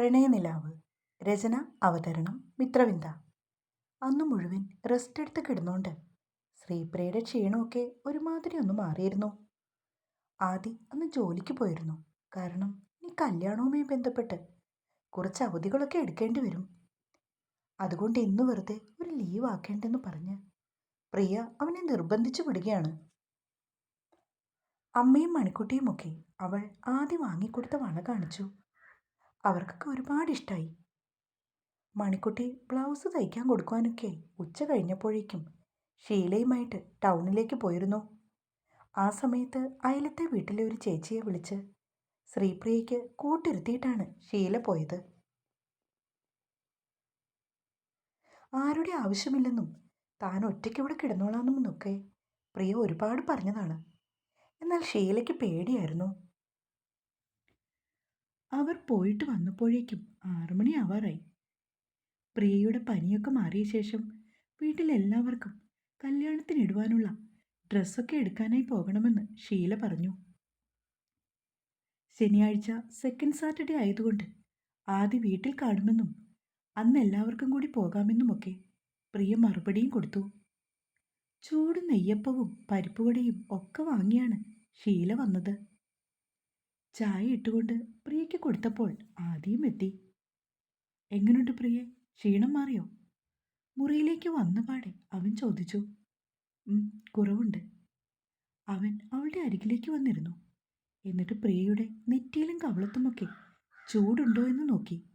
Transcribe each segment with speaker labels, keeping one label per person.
Speaker 1: പ്രണയനിലാവ് രചന അവതരണം മിത്രവിന്ദ. അന്നു മുഴുവൻ റെസ്റ്റ് എടുത്ത് കിടന്നുകൊണ്ട് ശ്രീപ്രിയയുടെ ക്ഷീണമൊക്കെ ഒരുമാതിരി ഒന്ന് മാറിയിരുന്നു. ആദി അന്ന് ജോലിക്ക് പോയിരുന്നു. കാരണം ഇനി കല്യാണവുമായി ബന്ധപ്പെട്ട് കുറച്ച് അവധികളൊക്കെ എടുക്കേണ്ടി വരും. അതുകൊണ്ട് ഇന്ന് വെറുതെ ഒരു ലീവ് ആക്കേണ്ടെന്ന് പറഞ്ഞ് പ്രിയ അവനെ നിർബന്ധിച്ചു വിടുകയാണ്. അമ്മയും മണിക്കുട്ടിയുമൊക്കെ അവൾ ആദ്യം വാങ്ങിക്കൊടുത്ത വള കാണിച്ചു. അവർക്കൊക്കെ ഒരുപാട് ഇഷ്ടമായി മണിക്കുട്ടി ബ്ലൗസ് തയ്ക്കാൻ കൊടുക്കുവാനൊക്കെ ഉച്ച കഴിഞ്ഞപ്പോഴേക്കും ഷീലയുമായിട്ട് ടൗണിലേക്ക് പോയിരുന്നു. ആ സമയത്ത് അയലത്തെ വീട്ടിലെ ഒരു ചേച്ചിയെ വിളിച്ച് ശ്രീപ്രിയയ്ക്ക് കൂട്ടിരുത്തിയിട്ടാണ് ഷീല പോയത്. ആരുടെ ആവശ്യമില്ലെന്നും താൻ ഒറ്റയ്ക്ക് ഇവിടെ കിടന്നോളാമെന്നൊക്കെ പ്രിയ ഒരുപാട് പറഞ്ഞതാണ്. എന്നാൽ ഷീലയ്ക്ക് പേടിയായിരുന്നു. അവർ പോയിട്ട് വന്നപ്പോഴേക്കും ആറുമണി ആവാറായി. പ്രിയയുടെ പനിയൊക്കെ മാറിയ ശേഷം വീട്ടിലെല്ലാവർക്കും കല്യാണത്തിനിടുവാനുള്ള ഡ്രസ്സൊക്കെ എടുക്കാനായി പോകണമെന്ന് ഷീല പറഞ്ഞു. ശനിയാഴ്ച സെക്കൻഡ് സാറ്റർഡേ ആയതുകൊണ്ട് ആദ്യ വീട്ടിൽ കാണുമെന്നും അന്ന് എല്ലാവർക്കും കൂടി പോകാമെന്നുമൊക്കെ പ്രിയ മറുപടിയും കൊടുത്തു. ചൂട് നെയ്യപ്പവും പരിപ്പുവടയും ഒക്കെ വാങ്ങിയാണ് ഷീല വന്നത്. ചായ ഇട്ടുകൊണ്ട് പ്രിയയ്ക്ക് കൊടുത്തപ്പോൾ ആദ്യം എത്തി. എങ്ങനെയുണ്ട് പ്രിയെ? ക്ഷീണം മാറിയോ? മുറിയിലേക്ക് വന്ന പാടെ അവൻ ചോദിച്ചു. കുറവുണ്ട്. അവൻ അവളുടെ അരികിലേക്ക് വന്നിരുന്നു. എന്നിട്ട് പ്രിയയുടെ നെറ്റിയിലും കവളത്തുമൊക്കെ ചൂടുണ്ടോ എന്ന് നോക്കി.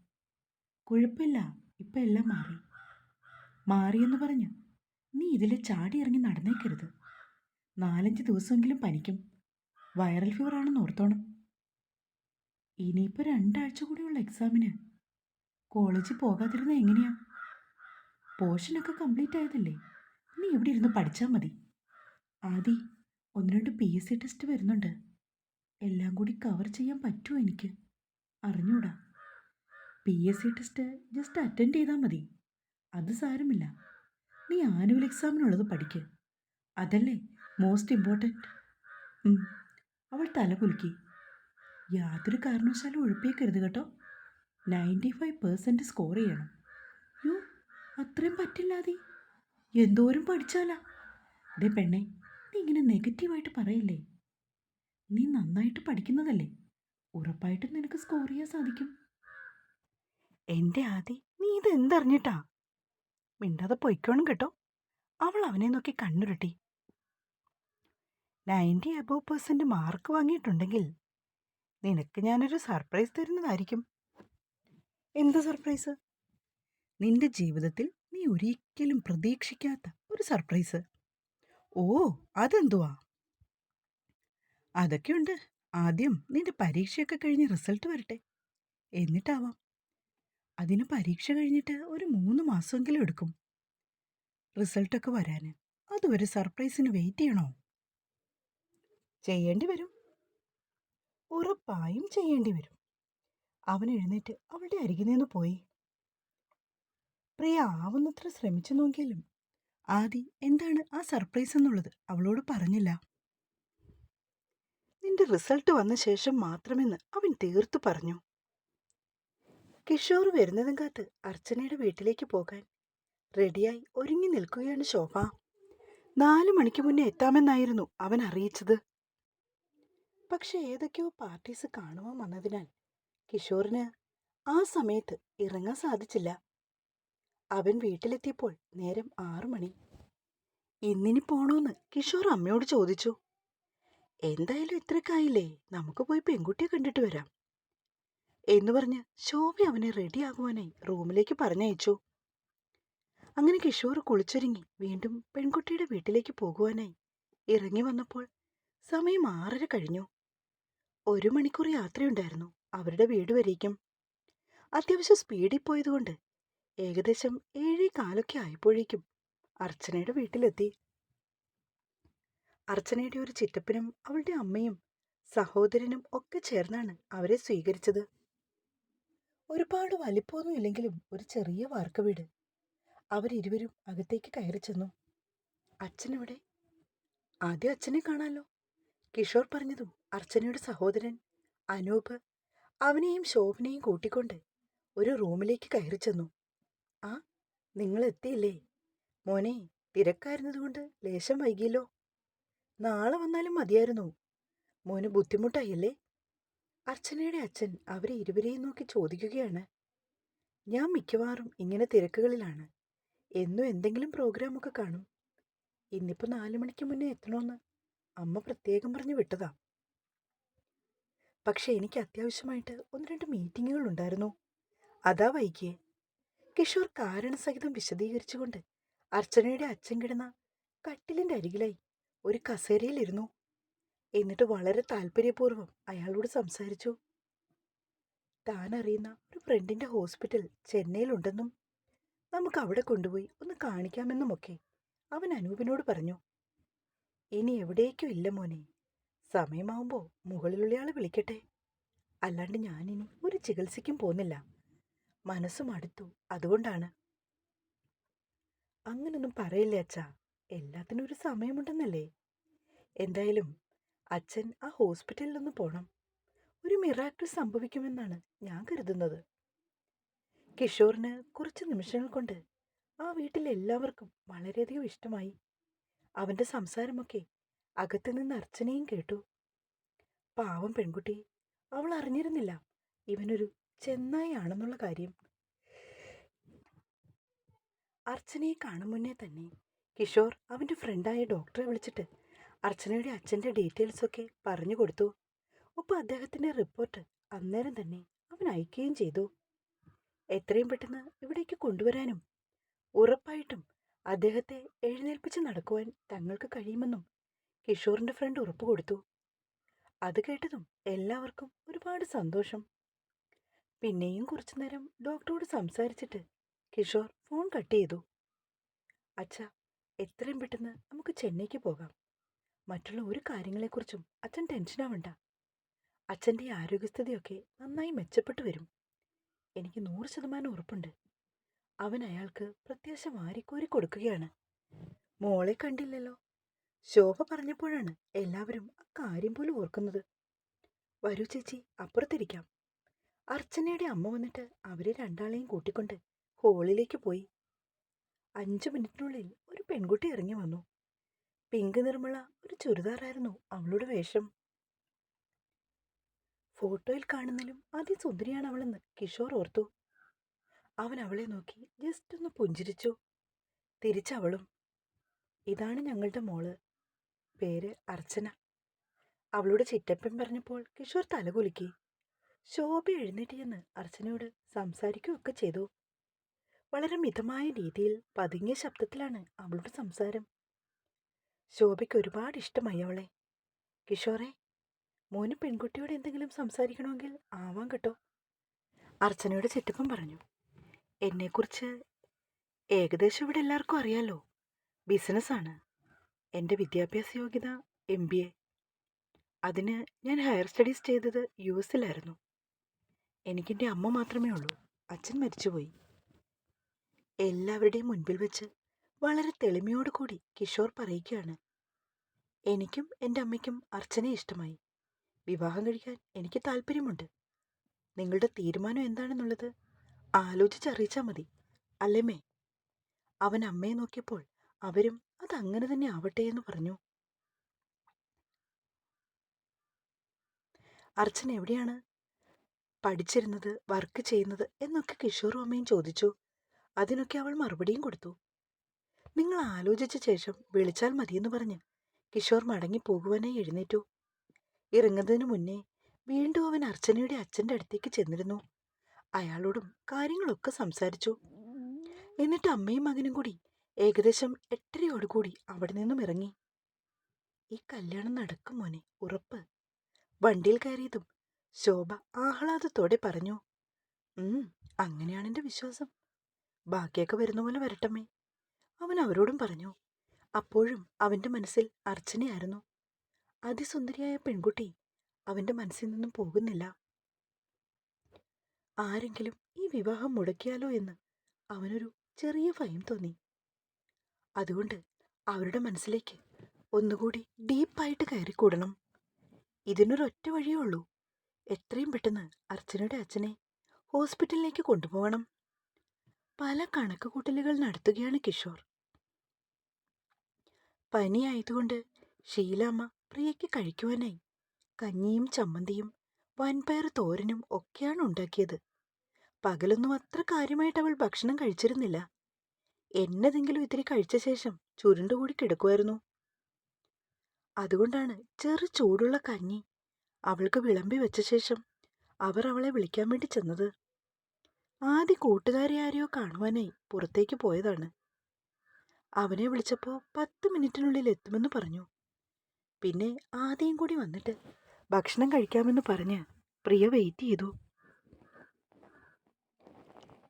Speaker 1: കുഴപ്പമില്ല ഇപ്പം എല്ലാം മാറി. മാറിയെന്ന് പറഞ്ഞ്? നീ ഇതിൽ ചാടി ഇറങ്ങി നടന്നേക്കരുത്. നാലഞ്ച് ദിവസമെങ്കിലും പനിക്കും. വൈറൽ ഫീവർ ആണെന്ന് ഓർത്തോണം. ഇനിയിപ്പോൾ രണ്ടാഴ്ച കൂടിയുള്ള എക്സാമിന് കോളേജിൽ പോകാതിരുന്ന എങ്ങനെയാ? പോർഷനൊക്കെ കംപ്ലീറ്റ് ആയതല്ലേ? നീ ഇവിടെ ഇരുന്ന് പഠിച്ചാൽ മതി. ആദി ഒന്ന് രണ്ട് പി എസ് സി ടെസ്റ്റ് വരുന്നുണ്ട്. എല്ലാം കൂടി കവർ ചെയ്യാൻ പറ്റുമോ എനിക്ക്? അറിഞ്ഞൂടാ. P S C test just attend ചെയ്താൽ മതി. അത് സാരമില്ല. നീ ആനുവൽ എക്സാമിനുള്ളത് പഠിക്ക്. അതല്ലേ മോസ്റ്റ് ഇമ്പോർട്ടന്റ് അവൾ തല കുലുക്കി. യാതൊരു കാരണവശാലും ഒഴിപ്പിക്കരുത് കേട്ടോ. നയന്റി ഫൈവ് പെർസെന്റ് സ്കോർ ചെയ്യണം. യോ അത്രയും പറ്റില്ലാതെ എന്തോരം പഠിച്ചാലാ. ദേ പെണ്ണെ നീ ഇങ്ങനെ നെഗറ്റീവായിട്ട് പറയില്ലേ? നീ നന്നായിട്ട് പഠിക്കുന്നതല്ലേ? ഉറപ്പായിട്ടും നിനക്ക് സ്കോർ ചെയ്യാൻ സാധിക്കും. എന്റെ ആദി നീ ഇത് എന്തറിഞ്ഞിട്ടാ? മിണ്ടാതെ പൊയ്ക്കോണം കേട്ടോ. അവൾ അവനെ നോക്കി കണ്ണുരുട്ടി. നയന്റി അബോവ് പെർസെന്റ് മാർക്ക് വാങ്ങിയിട്ടുണ്ടെങ്കിൽ നിനക്ക് ഞാനൊരു സർപ്രൈസ് തരുന്നതായിരിക്കും. എന്ത് സർപ്രൈസ്? നിന്റെ ജീവിതത്തിൽ നീ ഒരിക്കലും പ്രതീക്ഷിക്കാത്ത ഒരു സർപ്രൈസ്. ഓ അതെന്തുവാ? അതൊക്കെയുണ്ട്. ആദ്യം നിന്റെ പരീക്ഷയൊക്കെ കഴിഞ്ഞ് റിസൾട്ട് വരട്ടെ. എന്നിട്ടാവാം. അതിന് പരീക്ഷ കഴിഞ്ഞിട്ട് ഒരു മൂന്ന് മാസമെങ്കിലും എടുക്കും. റിസൾട്ടൊക്കെ വരാൻ അതുവരെ സർപ്രൈസിന് വെയിറ്റ് ചെയ്യണോ? ചെയ്യേണ്ടി വരും. ഉറപ്പായും ചെയ്യേണ്ടി വരും. അവൻ എഴുന്നേറ്റ് അവളുടെ അരികിൽ നിന്ന് പോയി. പ്രിയ ആവുന്നത്ര ശ്രമിച്ചു നോക്കിയാലും ആദി എന്താണ് ആ സർപ്രൈസ് എന്നുള്ളത് അവളോട് പറഞ്ഞില്ല. നിന്റെ റിസൾട്ട് വന്ന ശേഷം മാത്രമെന്ന് അവൻ തീർത്തു പറഞ്ഞു. കിഷോർ വരുന്നതും കാത്ത് അർച്ചനയുടെ വീട്ടിലേക്ക് പോകാൻ റെഡിയായി ഒരുങ്ങി നിൽക്കുകയാണ് ശോഭ. നാലു മണിക്ക് മുന്നേ എത്താമെന്നായിരുന്നു അവൻ അറിയിച്ചത്. പക്ഷെ ഏതൊക്കെയോ പാർട്ടീസ് കാണുവാൻ വന്നതിനാൽ കിഷോറിന് ആ സമയത്ത് ഇറങ്ങാൻ സാധിച്ചില്ല. അവൻ വീട്ടിലെത്തിയപ്പോൾ നേരം ആറു മണി. ഇന്നിനി പോണോന്ന് കിഷോർ അമ്മയോട് ചോദിച്ചു. എന്തായാലും ഇത്രക്കായില്ലേ നമുക്ക് പോയി പെൺകുട്ടിയെ കണ്ടിട്ട് വരാം എന്ന് പറഞ്ഞ് ശോഭ അവനെ റെഡിയാകുവാനായി റൂമിലേക്ക് പറഞ്ഞയച്ചു. അങ്ങനെ കിഷോർ കുളിച്ചൊരുങ്ങി വീണ്ടും പെൺകുട്ടിയുടെ വീട്ടിലേക്ക് പോകുവാനായി ഇറങ്ങി വന്നപ്പോൾ സമയം ആറര കഴിഞ്ഞു. ഒരു മണിക്കൂർ യാത്രയുണ്ടായിരുന്നു. അവരുടെ വീട് വരേക്കും. അത്യാവശ്യം സ്പീഡിൽ പോയതുകൊണ്ട് ഏകദേശം ഏഴേ കാലൊക്കെ ആയപ്പോഴേക്കും അർച്ചനയുടെ വീട്ടിലെത്തി. അർച്ചനയുടെ ഒരു ചിറ്റപ്പനും അവളുടെ അമ്മയും സഹോദരനും ഒക്കെ ചേർന്നാണ് അവരെ സ്വീകരിച്ചത്. ഒരുപാട് വലിപ്പമൊന്നും ഇല്ലെങ്കിലും ഒരു ചെറിയ വാർക്ക വീട്. അവരിരുവരും അകത്തേക്ക് കയറി ചെന്നു അച്ഛനിവിടെ ആദ്യം അച്ഛനെ കാണാലോ? കിഷോർ പറഞ്ഞതും അർച്ചനയുടെ സഹോദരൻ അനൂപ് അവനെയും ശോഭനയും കൂട്ടിക്കൊണ്ട് ഒരു റൂമിലേക്ക് കയറി ചെന്നു. ആ നിങ്ങൾ എത്തിയില്ലേ? മോനെ തിരക്കായിരുന്നതുകൊണ്ട് ലേശം വൈകിയല്ലോ. നാളെ വന്നാലും മതിയായിരുന്നു. മോന് ബുദ്ധിമുട്ടായില്ലേ? അർച്ചനയുടെ അച്ഛൻ അവരെ ഇരുവരെയും നോക്കി ചോദിക്കുകയാണ്. ഞാൻ മിക്കവാറും ഇങ്ങനെ തിരക്കുകളിലാണ്. എന്നും എന്തെങ്കിലും പ്രോഗ്രാമൊക്കെ കാണും. ഇന്നിപ്പോൾ നാലു മണിക്ക് മുന്നേ എത്തണമെന്ന് അമ്മ പ്രത്യേകം പറഞ്ഞു വിട്ടതാ. പക്ഷെ എനിക്ക് അത്യാവശ്യമായിട്ട് ഒന്ന് രണ്ട് മീറ്റിങ്ങുകൾ ഉണ്ടായിരുന്നു അതാ വൈകിയെ. കിഷോർ കാരണസഹിതം വിശദീകരിച്ചുകൊണ്ട് അർച്ചനയുടെ അച്ഛൻ കിടന്ന കട്ടിലിന്റെ അരികിലായി ഒരു കസേരയിലിരുന്നു. എന്നിട്ട് വളരെ താല്പര്യപൂർവം അയാളോട് സംസാരിച്ചു. താൻ അറിയുന്ന ഒരു ഫ്രണ്ടിന്റെ ഹോസ്പിറ്റൽ ചെന്നൈയിലുണ്ടെന്നും നമുക്ക് അവിടെ കൊണ്ടുപോയി ഒന്ന് കാണിക്കാമെന്നുമൊക്കെ അവൻ അനൂപിനോട് പറഞ്ഞു. ഇനി എവിടേക്കും ഇല്ല മോനെ. സമയമാവുമ്പോൾ മുകളിലുള്ളയാളെ വിളിക്കട്ടെ. അല്ലാണ്ട് ഞാനിനി ഒരു ചികിത്സയ്ക്കും പോകുന്നില്ല. മനസ്സും അടുത്തു. അതുകൊണ്ടാണ്. അങ്ങനൊന്നും പറയില്ലേ അച്ഛാ? എല്ലാത്തിനും ഒരു സമയമുണ്ടെന്നല്ലേ? എന്തായാലും അച്ഛൻ ആ ഹോസ്പിറ്റലിലൊന്ന് പോണം. ഒരു മിറാക്കിൾ സംഭവിക്കുമെന്നാണ് ഞാൻ കരുതുന്നത്. കിഷോറിന് കുറച്ച് നിമിഷങ്ങൾ കൊണ്ട് ആ വീട്ടിലെല്ലാവർക്കും വളരെയധികം ഇഷ്ടമായി. അവന്റെ സംസാരമൊക്കെ അകത്തു നിന്ന് അർച്ചനയും കേട്ടു. പാവം പെൺകുട്ടി അവൾ അറിഞ്ഞിരുന്നില്ല. ഇവനൊരു ചെന്നായി ആണെന്നുള്ള കാര്യം. അർച്ചനയെ കാണും മുന്നേ തന്നെ കിഷോർ അവന്റെ ഫ്രണ്ടായ ഡോക്ടറെ വിളിച്ചിട്ട് അർച്ചനയുടെ അച്ഛന്റെ ഡീറ്റെയിൽസ് ഒക്കെ പറഞ്ഞു കൊടുത്തു. ഒപ്പം അദ്ദേഹത്തിന്റെ റിപ്പോർട്ട് അന്നേരം തന്നെ അവൻ അയക്കുകയും ചെയ്തു. എത്രയും പെട്ടെന്ന് ഇവിടേക്ക് കൊണ്ടുവരാനും ഉറപ്പായിട്ടും അദ്ദേഹത്തെ എഴുന്നേൽപ്പിച്ച് നടക്കുവാൻ തങ്ങൾക്ക് കഴിയുമെന്നും കിഷോറിന്റെ ഫ്രണ്ട് ഉറപ്പ് കൊടുത്തു. അത് കേട്ടതും എല്ലാവർക്കും ഒരുപാട് സന്തോഷം. പിന്നെയും കുറച്ചു നേരം ഡോക്ടറോട് സംസാരിച്ചിട്ട് കിഷോർ ഫോൺ കട്ട് ചെയ്തു. അച്ഛ എത്രയും പെട്ടെന്ന് നമുക്ക് ചെന്നൈക്ക് പോകാം. മറ്റുള്ള ഒരു കാര്യങ്ങളെക്കുറിച്ചും അച്ഛൻ ടെൻഷനാവണ്ട അച്ഛന്റെ ആരോഗ്യസ്ഥിതിയൊക്കെ നന്നായി മെച്ചപ്പെട്ടു വരും. എനിക്ക് നൂറ് ശതമാനം ഉറപ്പുണ്ട്. അവൻ അയാൾക്ക് പ്രത്യാശ വാരിക്കോരി കൊടുക്കുകയാണ്. മോളെ കണ്ടില്ലല്ലോ. ശോഭ പറഞ്ഞപ്പോഴാണ് എല്ലാവരും കാര്യം പോലും ഓർക്കുന്നത്. വരൂ ചേച്ചി അപ്പുറത്തിരിക്കാം. അർച്ചനയുടെ അമ്മ വന്നിട്ട് അവരെ രണ്ടാളെയും കൂട്ടിക്കൊണ്ട് ഹോളിലേക്ക് പോയി. അഞ്ചു മിനിറ്റിനുള്ളിൽ ഒരു പെൺകുട്ടി ഇറങ്ങി വന്നു. പിങ്ക് നിർമ്മള ഒരു ചുരിദാറായിരുന്നു അവളുടെ വേഷം. ഫോട്ടോയിൽ കാണുന്നതിലും അതിസുന്ദരിയാണ് അവളെന്ന് കിഷോർ ഓർത്തു. അവൻ അവളെ നോക്കി ജസ്റ്റ് ഒന്ന് പുഞ്ചിരിച്ചു. തിരിച്ചവളും ഇതാണ് ഞങ്ങളുടെ മോൾ. പേര് അർച്ചന. അവളുടെ ചിറ്റപ്പൻ പറഞ്ഞപ്പോൾ കിഷോർ തലകുലുക്കി. ശോഭ എഴുന്നേറ്റ് ചെന്ന് അർച്ചനയോട് സംസാരിക്കുകയൊക്കെ ചെയ്തു. വളരെ മിതമായ രീതിയിൽ പതുങ്ങിയ ശബ്ദത്തിലാണ് അവളുടെ സംസാരം. ശോഭയ്ക്ക് ഒരുപാട് ഇഷ്ടമായി അവളെ. കിഷോറെ മോന് പെൺകുട്ടിയോട് എന്തെങ്കിലും സംസാരിക്കണമെങ്കിൽ ആവാം കേട്ടോ. അർച്ചനയുടെ ചിറ്റപ്പൻ പറഞ്ഞു. എന്നെക്കുറിച്ച് ഏകദേശം ഇവിടെ എല്ലാവർക്കും അറിയാലോ. ബിസിനസ്സാണ്. എന്റെ വിദ്യാഭ്യാസ യോഗ്യത എം ബി എ. അതിന് ഞാൻ ഹയർ സ്റ്റഡീസ് ചെയ്തത് യു എസിലായിരുന്നു എനിക്കെന്റെ അമ്മ മാത്രമേ ഉള്ളൂ. അച്ഛൻ മരിച്ചുപോയി. എല്ലാവരുടെയും മുൻപിൽ വെച്ച് വളരെ തെളിമയോട് കൂടി കിഷോർ പറയുകയാണ്. എനിക്കും എന്റെ അമ്മയ്ക്കും അർച്ചനെ ഇഷ്ടമായി. വിവാഹം കഴിക്കാൻ എനിക്ക് താല്പര്യമുണ്ട്. നിങ്ങളുടെ തീരുമാനം എന്താണെന്നുള്ളത് ആലോചിച്ചറിയിച്ചാൽ മതി. അല്ലേമേ അവൻ അമ്മയെ നോക്കിയപ്പോൾ അവരും അതങ്ങനെ തന്നെ ആവട്ടെ എന്ന് പറഞ്ഞു. അർച്ചന എവിടെയാണ്? പഠിച്ചിരുന്നത് വർക്ക് ചെയ്യുന്നത് എന്നൊക്കെ കിഷോറും അമ്മയും ചോദിച്ചു. അതിനൊക്കെ അവൾ മറുപടിയും കൊടുത്തു. നിങ്ങൾ ആലോചിച്ച ശേഷം വിളിച്ചാൽ മതിയെന്ന് പറഞ്ഞ് കിഷോർ മടങ്ങി പോകുവാനായി എഴുന്നേറ്റു. ഇറങ്ങുന്നതിന് മുന്നേ വീണ്ടും അവൻ അർച്ചനയുടെ അച്ഛന്റെ അടുത്തേക്ക് ചെന്നിരുന്നു. അയാളോടും കാര്യങ്ങളൊക്കെ സംസാരിച്ചു. എന്നിട്ട് അമ്മയും മകനും കൂടി ഏകദേശം എട്ടരയോടുകൂടി അവിടെ നിന്നും ഇറങ്ങി. ഈ കല്യാണം നടക്കും മോനെ ഉറപ്പ്. വണ്ടിയിൽ കയറിയതും ശോഭ ആഹ്ലാദത്തോടെ പറഞ്ഞു. ഉം അങ്ങനെയാണ് എന്റെ വിശ്വാസം. ബാക്കിയൊക്കെ വരുന്ന പോലെ വരട്ടമ്മേ. അവൻ അവരോടും പറഞ്ഞു. അപ്പോഴും അവന്റെ മനസ്സിൽ അർച്ചനയായിരുന്നു. അതിസുന്ദരിയായ പെൺകുട്ടി അവന്റെ മനസ്സിൽ നിന്നും പോകുന്നില്ല. ആരെങ്കിലും ഈ വിവാഹം മുടക്കിയാലോ എന്ന് അവനൊരു ചെറിയ ഭയം തോന്നി. അതുകൊണ്ട് അവരുടെ മനസ്സിലേക്ക് ഒന്നുകൂടി ഡീപ്പായിട്ട് കയറിക്കൂടണം. ഇതിനൊരൊറ്റ വഴിയേ ഉള്ളൂ. എത്രയും പെട്ടെന്ന് അർച്ചനയുടെ അച്ഛനെ ഹോസ്പിറ്റലിലേക്ക് കൊണ്ടുപോകണം. പല കണക്ക് കൂട്ടലുകൾ നടത്തുകയാണ് കിഷോർ. പനിയായതുകൊണ്ട് ഷീലാമ്മ പ്രിയയ്ക്ക് കഴിക്കുവാനായി കഞ്ഞിയും ചമ്മന്തിയും വൻപയർ തോരനും ഒക്കെയാണ് ഉണ്ടാക്കിയത്. പകലൊന്നും അത്ര കാര്യമായിട്ട് അവൾ ഭക്ഷണം കഴിച്ചിരുന്നില്ല. എന്നതെങ്കിലും ഇത്തിരി കഴിച്ച ശേഷം ചുരുണ്ടുകൂടി കിടക്കുമായിരുന്നു അതുകൊണ്ടാണ് ചെറു ചൂടുള്ള കഞ്ഞി അവൾക്ക് വിളമ്പി വെച്ച ശേഷം അവർ അവളെ വിളിക്കാൻ വേണ്ടി ചെന്നത്. ആദ്യ കൂട്ടുകാരെ ആരെയോ കാണുവാനായി പുറത്തേക്ക് പോയതാണ്. അവനെ വിളിച്ചപ്പോൾ പത്ത് മിനിറ്റിനുള്ളിൽ എത്തുമെന്ന് പറഞ്ഞു. പിന്നെ ആദ്യം കൂടി വന്നിട്ട് ഭക്ഷണം കഴിക്കാമെന്ന് പറഞ്ഞ് പ്രിയ വെയിറ്റ് ചെയ്തു.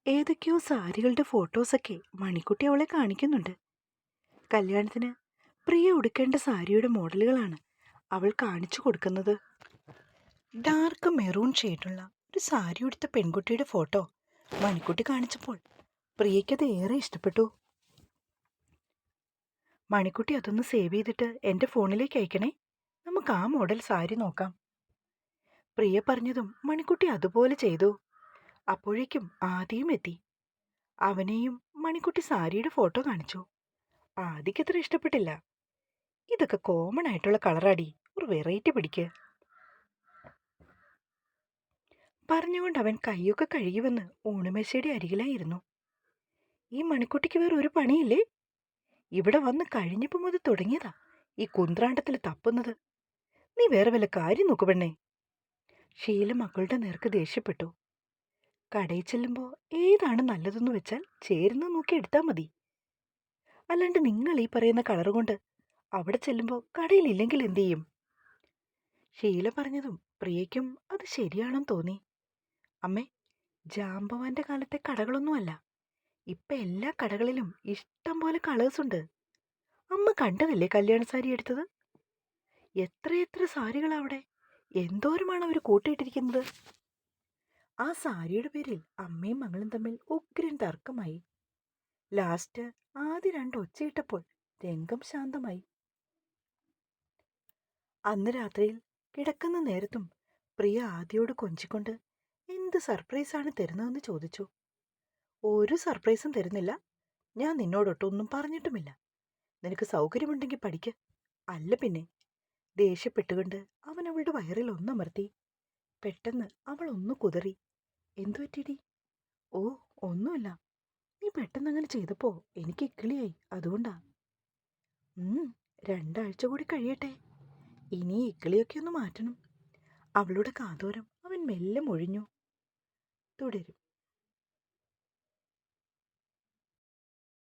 Speaker 1: ഏതൊക്കെയോ സാരികളുടെ ഫോട്ടോസൊക്കെ മണിക്കുട്ടി അവളെ കാണിക്കുന്നുണ്ട്. കല്യാണത്തിന് പ്രിയ ഉടുക്കേണ്ട സാരിയുടെ മോഡലുകളാണ് അവൾ കാണിച്ചു കൊടുക്കുന്നത്. ഡാർക്ക് മെറൂൺ ഷെയ്ഡുള്ള ഒരു സാരി ഉടുത്ത പെൺകുട്ടിയുടെ ഫോട്ടോ മണിക്കുട്ടി കാണിച്ചപ്പോൾ പ്രിയയ്ക്കത് ഏറെ ഇഷ്ടപ്പെട്ടു. മണിക്കുട്ടി അതൊന്ന് സേവ് ചെയ്തിട്ട് എന്റെ ഫോണിലേക്ക് അയക്കണേ. നമുക്ക് ആ മോഡൽ സാരി നോക്കാം. പ്രിയ പറഞ്ഞതും മണിക്കുട്ടി അതുപോലെ ചെയ്തു. അപ്പോഴേക്കും ആദിയും എത്തി. അവനെയും മണിക്കുട്ടി സാരിയുടെ ഫോട്ടോ കാണിച്ചു. ആദിക്കത്ര ഇഷ്ടപ്പെട്ടില്ല. ഇതൊക്കെ കോമൺ ആയിട്ടുള്ള കളറാടി. ഒരു വെറൈറ്റി പിടിക്ക്. പറഞ്ഞുകൊണ്ട് അവൻ കൈയൊക്കെ കഴുകിവന്ന് ഊണുമേശയുടെ അരികിലായിരുന്നു. ഈ മണിക്കുട്ടിക്ക് വേറെ ഒരു പണിയില്ലേ? ഇവിടെ വന്ന് കഴിഞ്ഞപ്പോൾ മുതൽ തുടങ്ങിയതാ. ഈ കുന്ത്രാണ്ടത്തിൽ തപ്പുന്നത്. നീ വേറെ വല്ല കാര്യം നോക്കു പെണ്ണേ. ഷീല മക്കളുടെ നേർക്ക് ദേഷ്യപ്പെട്ടു. കടയിൽ ചെല്ലുമ്പോൾ ഏതാണ് നല്ലതെന്ന് വെച്ചാൽ ചേരുന്ന നോക്കി എടുത്താൽ മതി. അല്ലാണ്ട് നിങ്ങൾ ഈ പറയുന്ന കളർ കൊണ്ട് അവിടെ ചെല്ലുമ്പോൾ കടയിലില്ലെങ്കിൽ എന്തു ചെയ്യും? ഷീല പറഞ്ഞതും പ്രിയയ്ക്കും അത് ശരിയാണെന്ന് തോന്നി. അമ്മേ ജാമ്പവാന്റെ കാലത്തെ കടകളൊന്നുമല്ല ഇപ്പൊ എല്ലാ കടകളിലും ഇഷ്ടം പോലെ കളേഴ്സ് ഉണ്ട്. അമ്മ കണ്ടതല്ലേ കല്യാണ സാരി എടുത്തത്? എത്രയെത്ര സാരികളവിടെ? എന്തോരമാണ് അവർ കൂട്ടിയിട്ടിരിക്കുന്നത്? ആ സാരിയുടെ പേരിൽ അമ്മയും മകളും തമ്മിൽ ഉഗ്രൻ തർക്കമായി. ലാസ്റ്റ് ആദ്യ രണ്ട് ഒച്ചയിട്ടപ്പോൾ രംഗം ശാന്തമായി. അന്ന് രാത്രിയിൽ കിടക്കുന്ന നേരത്തും പ്രിയ ആദ്യയോട് കൊഞ്ചിക്കൊണ്ട് എന്ത് സർപ്രൈസാണ് തരുന്നതെന്ന് ചോദിച്ചു. ഒരു സർപ്രൈസും തരുന്നില്ല. ഞാൻ നിന്നോടൊട്ടൊന്നും പറഞ്ഞിട്ടുമില്ല. നിനക്ക് സൗകര്യമുണ്ടെങ്കിൽ പഠിക്ക്. അല്ല പിന്നെ ദേഷ്യപ്പെട്ടുകൊണ്ട് അവൻ അവളുടെ വയറിൽ ഒന്നമർത്തി. പെട്ടെന്ന് അവൾ ഒന്ന് കുതറി. എന്തു പറ്റിയടി? ഓ ഒന്നുമില്ല. നീ പെട്ടെന്ന് അങ്ങനെ ചെയ്തപ്പോ എനിക്ക് ഇക്കിളിയായി അതുകൊണ്ടാ. രണ്ടാഴ്ച കൂടി കഴിയട്ടെ. ഇനി ഇക്കിളിയൊക്കെ ഒന്ന് മാറ്റണം. അവളുടെ കാതോരം അവൻ മെല്ലെ മൊഴിഞ്ഞു. തുടരും.